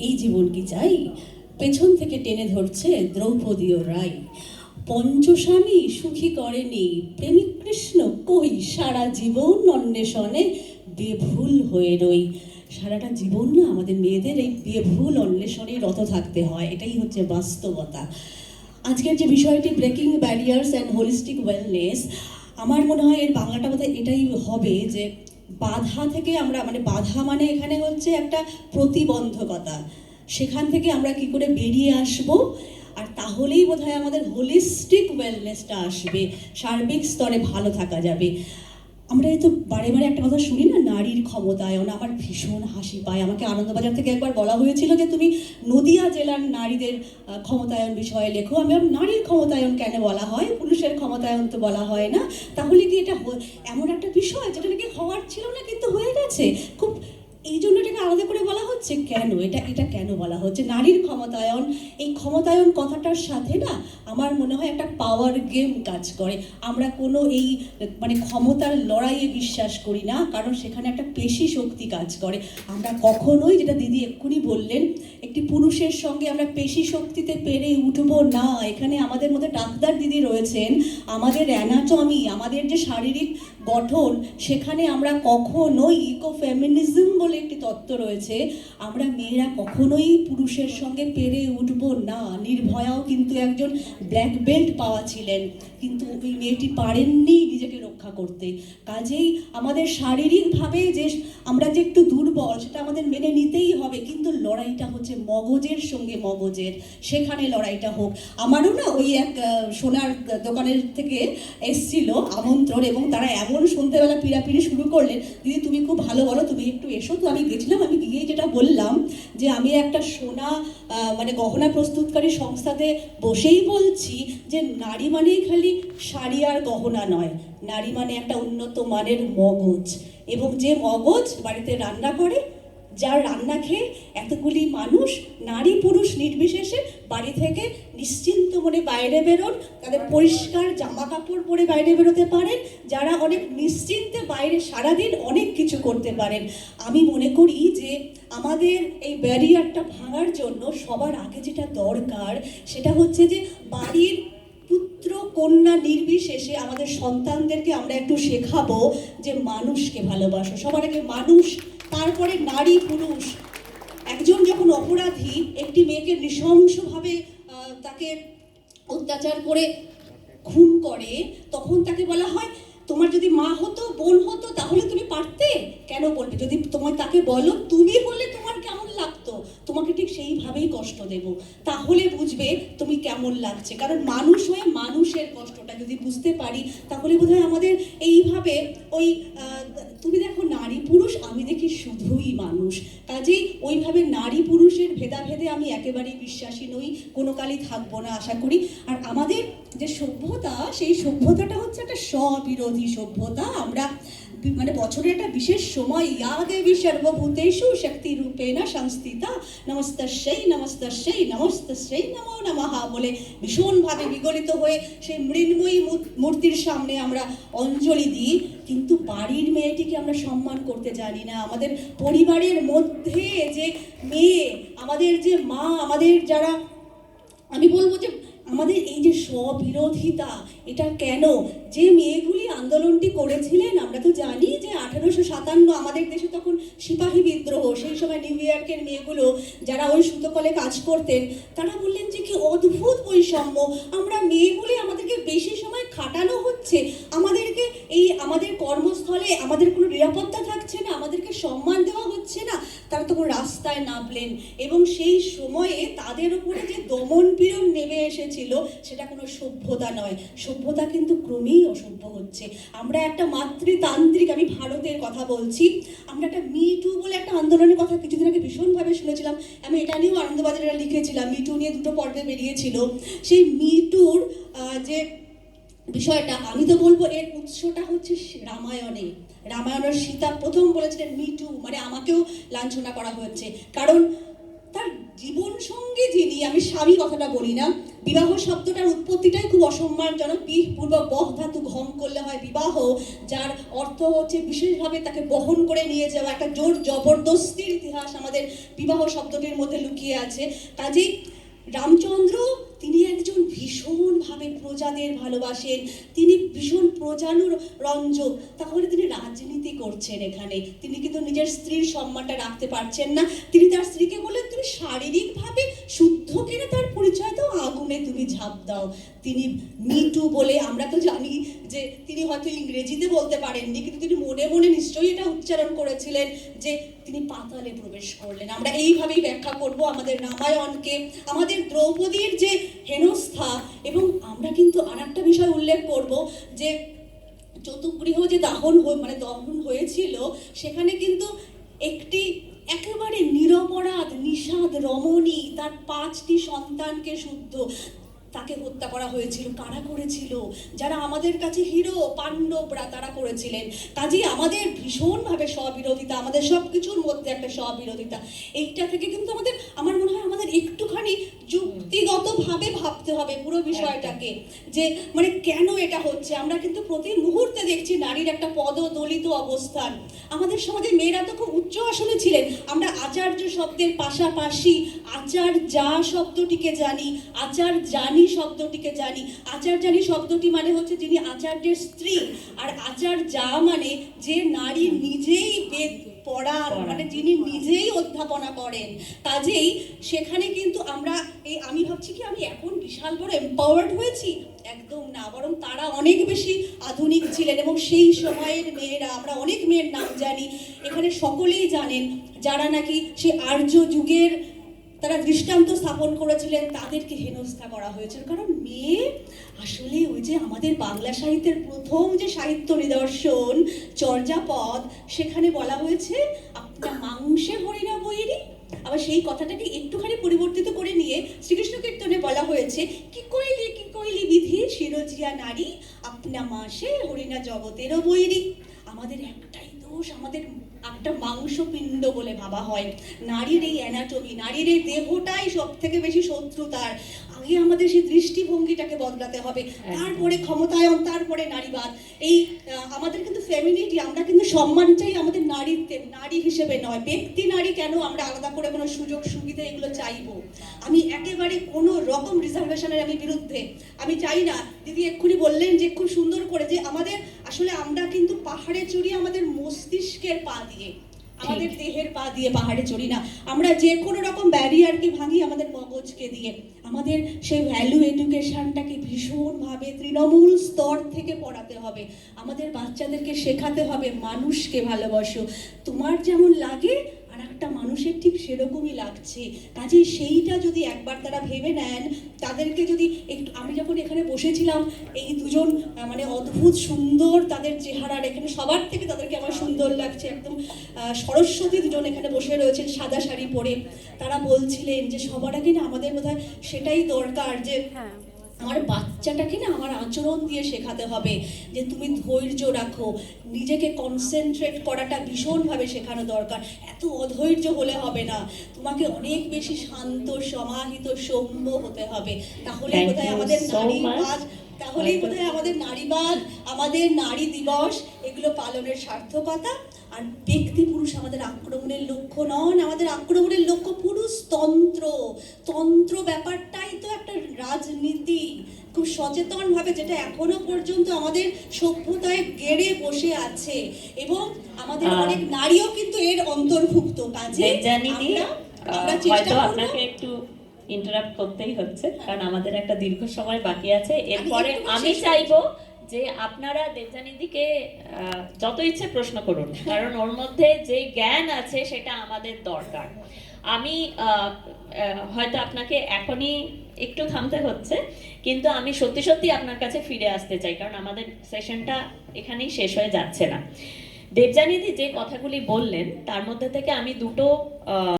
এই জীবন কি চাই। পেছন থেকে টেনে ধরছে দ্রৌপদীয় রায়। পঞ্চস্বামী সুখী করেনি। প্রেমিক কৃষ্ণ কই সারা জীবন অন্বেষণে বেভুল হয়ে রই। সারাটা জীবন না আমাদের মেয়েদের এই বেভুল অন্বেষণে রত থাকতে হয়। এটাই হচ্ছে বাস্তবতা। আজকের যে বিষয়টি breaking barriers and holistic wellness আমার মনে হয় এর বাংলাটা বোধহয় এটাই হবে যে বাধা থেকে আমরা মানে বাধা মানে এখানে হচ্ছে একটা প্রতিবন্ধকতা। সেখান থেকে আমরা কি করে বেরিয়ে আসব? আর তাহলেই বোধহয় আমাদের হোলিস্টিক ওয়েলনেসটা আসবে। সার্বিক স্তরে ভালো থাকা যাবে। আমরা এই তো বারে বারে একটা কথা শুনি না, নারীর ক্ষমতায়ন আমার ভীষণ হাসি পায়। আমাকে আনন্দবাজার থেকে একবার বলা হয়েছিল যে তুমি নদিয়া জেলার নারীদের ক্ষমতায়ন বিষয়ে লেখো। আমি নারীর ক্ষমতায়ন কেন বলা হয়? পুরুষের ক্ষমতায়ন তো বলা হয় না। তাহলে কি এটা এমন একটা বিষয় যেটা নাকি হওয়ার ছিল না, কিন্তু হয়ে গেছে? খুব এই জন্য এটাকে আলাদা করে বলা হচ্ছে কেন? এটা এটা কেন বলা হচ্ছে? নারীর ক্ষমতায়ন, এই ক্ষমতায়ন কথাটার সাথে না আমার মনে হয় একটা পাওয়ার গেম কাজ করে। আমরা কোনো এই মানে ক্ষমতার লড়াইয়ে বিশ্বাস করি না, কারণ সেখানে একটা পেশি শক্তি কাজ করে। আমরা কখনোই, যেটা দিদি এক্ষুনি বললেন, একটি পুরুষের সঙ্গে আমরা পেশি শক্তিতে পেরে উঠবো না। এখানে আমাদের মধ্যে ডাক্তার দিদি রয়েছেন, আমাদের অ্যানাটমি, আমাদের যে শারীরিক গঠন, সেখানে আমরা কখনোই ইকো ফেমিনিজম বলে একটি তত্ত্ব রয়েছে, আমরা মেয়েরা কখনোই পুরুষের সঙ্গে পেরে উঠব না। নির্ভয়াও কিন্তু একজন ব্ল্যাক বেল্ট পাওয়া ছিলেন, কিন্তু ওই মেয়েটি পারেননি নিজেকে রক্ষা করতে। কাজেই আমাদের শারীরিকভাবে যে আমরা যে একটু দুর্বল, সেটা আমাদের মেনে নিতেই হবে, কিন্তু লড়াইটা হচ্ছে মগজের সঙ্গে মগজের। সেখানে লড়াইটা হোক। আমারও না ওই এক সোনার দোকানের থেকে এসছিল আমন্ত্রণ, এবং তারা এমন সন্ধ্যেবেলা পিড়াপিড়ি শুরু করলেন, দিদি, তুমি খুব ভালো বলো, তুমি একটু এসো তো আমি গেছিলাম, আমি গিয়ে যেটা বললাম যে আমি একটা সোনা মানে গহনা প্রস্তুতকারী সংস্থাতে বসেই বলছি যে নারী মানেই খালি শাড়ি আর গহনা নয়। নারী মানে একটা উন্নত মানের মগজ এবং যে মগজ বাড়িতে রান্না করে যার রান্না খেয়ে এতগুলি মানুষ, নারী পুরুষ নির্বিশেষে বাড়ি থেকে নিশ্চিন্ত মনে বাইরে বেরোন। তাদের পরিষ্কার জামা কাপড় পরে বাইরে বেরোতে পারেন। যারা অনেক নিশ্চিন্তে বাইরে সারাদিন অনেক কিছু করতে পারেন। আমি মনে করি যে আমাদের এই ব্যারিয়ারটা ভাঙার জন্য সবার আগে যেটা দরকার, সেটা হচ্ছে যে বাড়ির পুত্র কন্যা নির্বিশেষে আমাদের সন্তানদেরকে আমরা একটু শেখাবো যে মানুষকে ভালোবাসো। সবার আগে মানুষ তারপরে নারী পুরুষ। একজন যখন অপরাধী, একটি মেয়েকে নৃশংসভাবে তাকে অত্যাচার করে খুন করে, তখন তাকে বলা হয়, তোমার যদি মা হতো, বোন হতো, তাহলে তুমি পারতে? কেন বলবে? যদি তোমার তাকে বলো, তুমি হলে তোমার কেমন লাগতো? তোমাকে ঠিক সেইভাবেই কষ্ট দেব। তাহলে বুঝবে তুমি কেমন লাগছে। কারণ মানুষ হয়ে মানুষের কষ্টটা যদি বুঝতে পারি, তাহলে বোধহয় আমাদের এইভাবে ওই তুমি দেখো নারী পুরুষ আমি দেখি শুধুই মানুষ। কাজেই ওইভাবে নারী পুরুষের ভেদাভেদে আমি একেবারেই বিশ্বাসী নই, কোনো কালই থাকব না আশা করি। আর আমাদের যে সভ্যতা, সেই সভ্যতাটা হচ্ছে একটা স্ববিরোধী সভ্যতা। আমরা মানে বছরের একটা বিশেষ সময় ইয়া দেবী সর্বভূতেষু শক্তি রূপেণ সংস্থিতা। নমস্তস্যই নমস্তস্যই নমস্তস্যই নমো নমঃ বলে ভীষণভাবে বিগলিত হয়ে সেই মৃন্ময়ী মূর্তির সামনে আমরা অঞ্জলি দিই। কিন্তু বাড়ির মেয়েটিকে আমরা সম্মান করতে জানি না। আমাদের পরিবারের মধ্যে যে মেয়ে, আমাদের যে মা, আমাদের যারা, আমি বলব যে আমাদের এই যে স্ববিরোধিতা, এটা কেন? যে মেয়েগুলি আন্দোলনটি করেছিলেন, আমরা তো জানি যে আঠারোশো সাতান্ন আমাদের দেশে তখন সিপাহী বিদ্রোহ, সেই সময় নিউ ইয়র্কের মেয়েগুলো যারা ওই সুতোকলে কাজ করতেন, তারা বললেন যে কি অদ্ভুত বৈষম্য, আমরা মেয়েগুলি আমাদেরকে বেশি সময় খাটানো হচ্ছে, আমাদেরকে এই আমাদের কর্মস্থলে আমাদের কোনো নিরাপত্তা থাকছে না, আমাদেরকে সম্মান তারা তখন রাস্তায় নামলেন এবং সেই সময়ে তাদের উপরে যে দমন পীড়ন নেমে এসেছিল, সেটা কোনো সভ্যতা নয়। সভ্যতা কিন্তু ক্রমেই অসভ্য হচ্ছে। আমরা একটা মাতৃতান্ত্রিক, আমি ভারতের কথা বলছি, আমরা একটা মি টু বলে একটা আন্দোলনের কথা কিছুদিন আগে ভীষণভাবে শুনেছিলাম। আমি এটা নিয়েও আনন্দবাজারে লিখেছিলাম। মি টু নিয়ে দুটো পর্বে বেরিয়েছিল। সেই মি টুর যে বিষয়টা, আমি তো বলব এর উৎসটা হচ্ছে রামায়ণে। রামায়ণের সীতা প্রথম বলেছিলেন মিটু মানে আমাকেও লাঞ্ছনা করা হয়েছে। কারণ তার জীবন সঙ্গী যিনি, আমি স্বামী কথাটা বলি না, বিবাহ শব্দটার উৎপত্তিটাই খুব অসম্মানজনক। পূর্বক বহ ধাতু ঘম করলে হয় বিবাহ, যার অর্থ হচ্ছে বিশেষভাবে তাকে বহন করে নিয়ে যাওয়া। একটা জোর জবরদস্তির ইতিহাস আমাদের বিবাহ শব্দটির মধ্যে লুকিয়ে আছে। কাজেই রামচন্দ্র একজন ভীষণভাবে প্রজাদের ভালোবাসেন। তিনি ভীষণ প্রজানুর রঞ্জক। তাহলে তিনি রাজনীতি করছেন এখানে। তিনি কিন্তু নিজের স্ত্রীর সম্মানটা রাখতে পারছেন না। তিনি তার স্ত্রীকে বললেন, তুমি শারীরিকভাবে শুদ্ধ কিনা তার পরিচয় দাও, আগুনে তুমি ঝাঁপ দাও। তিনি মিটু বলে, আমরা তো জানি যে তিনি হয়তো ইংরেজিতে বলতে পারেননি, কিন্তু তিনি মনে মনে নিশ্চয়ই এটা উচ্চারণ করেছিলেন যে তিনি পাতালে প্রবেশ করলেন। আমরা এইভাবেই ব্যাখ্যা করব আমাদের রামায়ণকে, আমাদের দ্রৌপদীর যে হেনস্থা, এবং আমরা কিন্তু আর একটা বিষয় উল্লেখ করব যে চতুর্গৃহ যে দাহন মানে দহন হয়েছিল, সেখানে কিন্তু একটি একেবারে নিরপরাধ নিষাদ রমণী তার পাঁচটি সন্তানকে শুদ্ধ। তাকে হত্যা করা হয়েছিল, কারা করেছিল? যারা আমাদের কাছে হিরো, পাণ্ডবরা তারা করেছিলেন। কাজেই আমাদের ভীষণভাবে স্ববিরোধিতা, আমাদের সব কিছুর মধ্যে একটা স্ববিরোধিতা। এইটা থেকে কিন্তু আমাদের, আমার মনে হয় আমাদের একটুখানি যুক্তিগতভাবে ভাবতে হবে পুরো বিষয়টাকে। যে মানে কেন এটা হচ্ছে? আমরা কিন্তু প্রতি মুহূর্তে দেখছি নারীর একটা পদদলিত অবস্থান। আমাদের সমাজে মেয়েরা তো খুব উচ্চ আসনে ছিলেন। আমরা আচার্য শব্দের পাশাপাশি আচার যা শব্দটিকে জানি, আচার জানি শব্দটিকে জানি। আচার জানি শব্দটি মানে হচ্ছে যিনি আচার্যের স্ত্রী। আর আচার যা মানে যে নারী নিজেই বেদ পড়ান মানে যিনি নিজেই অধ্যাপনা করেন। কাজেই সেখানে কিন্তু আমরা এই আমি ভাবছি কি আমি এখন বিশাল বড় এম্পাওয়ার্ড হয়েছি? একদম না বরং তারা অনেক বেশি আধুনিক ছিলেন এবং সেই সময়ের মেয়েরা আমরা অনেক মেয়ের নাম জানি। এখানে সকলেই জানেন যারা নাকি সেই আর্য যুগের তারা দৃষ্টান্ত স্থাপন করেছিলেন, তাদেরকে হেনস্থা করা হয়েছিল। কারণ মেয়ে আসলে ওই যে আমাদের বাংলা সাহিত্যের প্রথম যে সাহিত্য নিদর্শন, চর্যাপদ, সেখানে বলা হয়েছে, আপনার মাংসে হরিণা বইরি আবার সেই কথাটাকে একটুখানি পরিবর্তিত করে নিয়ে শ্রীকৃষ্ণ কীর্তনে বলা হয়েছে, কি কইলি কি কইলি বিধি? শিরোজিয়া নারী, আপনা মাসে হরিণা জগতেরও বৈরি আমাদের একটাই দোষ, আমাদের একটা মাংসপিণ্ড বলে ভাবা হয়। নারীর এই অ্যানাটমি নারীর এই দেহটাই সব থেকে বেশি শত্রু তার। আগে আমাদের সেই দৃষ্টিভঙ্গিটাকে বদলাতে হবে। তারপরে ক্ষমতায়ন তারপরে নারীবাদ। এই আমাদের কিন্তু ফেমিনিটি আমরা কিন্তু সম্মান চাই আমাদের নারীতে নারী হিসেবে নয়। ব্যক্তি নারী কেন আমরা আলাদা করে কোনো সুযোগ সুবিধা এগুলো চাইব? আমি একেবারে কোনো রকম রিজার্ভেশনের আমি বিরুদ্ধে আমি চাই না। দিদি এক্ষুনি বললেন যে খুব সুন্দর করে যে আমাদের আসলে আমরা কিন্তু পাহাড়ে চড়ি আমাদের মস্তিষ্কের পা দিয়ে। আমাদের দেহের পা দিয়ে পাহাড়ে চড়ি না। আমরা যে কোনো রকম ব্যারিয়ারকে ভাঙি আমাদের মগজকে দিয়ে। আমাদের সেই ভ্যালু এডুকেশনটাকে ভীষণভাবে তৃণমূল স্তর থেকে পড়াতে হবে। আমাদের বাচ্চাদেরকে শেখাতে হবে মানুষকে ভালোবাসো। তোমার যেমন লাগে আর একটা মানুষের ঠিক সেরকমই লাগছে। কাজেই সেইটা যদি একবার তারা ভেবে নেন, তাদেরকে যদি একটু, আমি যখন এখানে বসেছিলাম, এই দুজন মানে অদ্ভুত সুন্দর তাদের চেহারার এখানে সবার থেকে তাদেরকে আমার সুন্দর লাগছে। একদম সরস্বতী দুজন এখানে বসে রয়েছেন সাদা শাড়ি পরে। তারা বলছিলেন যে, সবার আগে না আমাদের বোধহয় সেটাই দরকার যে আমার বাচ্চাটাকে না আমার আচরণ দিয়ে শেখাতে হবে যে তুমি ধৈর্য রাখো। নিজেকে কনসেন্ট্রেট করাটা ভীষণভাবে শেখানো দরকার। এত অধৈর্য হলে হবে না। তোমাকে অনেক বেশি শান্ত সমাহিত সৌম্য হতে হবে। তাহলে বোধহয় আমাদের so নারীবাদ তাহলেই বোধহয় আমাদের নারীবাদ আমাদের নারী দিবস এগুলো পালনের সার্থকতা। আর ব্যক্তি পুরুষ আমাদের আক্রমণের লক্ষ্য নন আমাদের আক্রমণের লক্ষ্য পুরুষ তন্ত্র। তন্ত্র ব্যাপারটাই তো একটা রাজনীতি। খুব সচেতন ভাবে যেটা এখনও পর্যন্ত আমাদের সভ্যতায় গেড়ে বসে আছে। এবং আমাদের অনেক নারীও কিন্তু এর অন্তর্ভুক্ত। কাজে হয়তো আপনাকে একটু ইন্টারাপ্ট করতেই হচ্ছে কারণ আমাদের একটা দীর্ঘ সময় বাকি আছে। এরপরে আমি চাইব যে আপনারা দেবযানীদিকে যত ইচ্ছে প্রশ্ন করুন, কারণ ওর মধ্যে যে জ্ঞান আছে সেটা আমাদের দরকার। আমি হয়তো আপনাকে এখনই একটু থামতে হচ্ছে, কিন্তু আমি সত্যি সত্যি আপনার কাছে ফিরে আসতে চাই, কারণ আমাদের সেশনটা এখানেই শেষ হয়ে যাচ্ছে না। দেবযানীদি যে কথাগুলি বললেন, তার মধ্যে থেকে আমি দুটো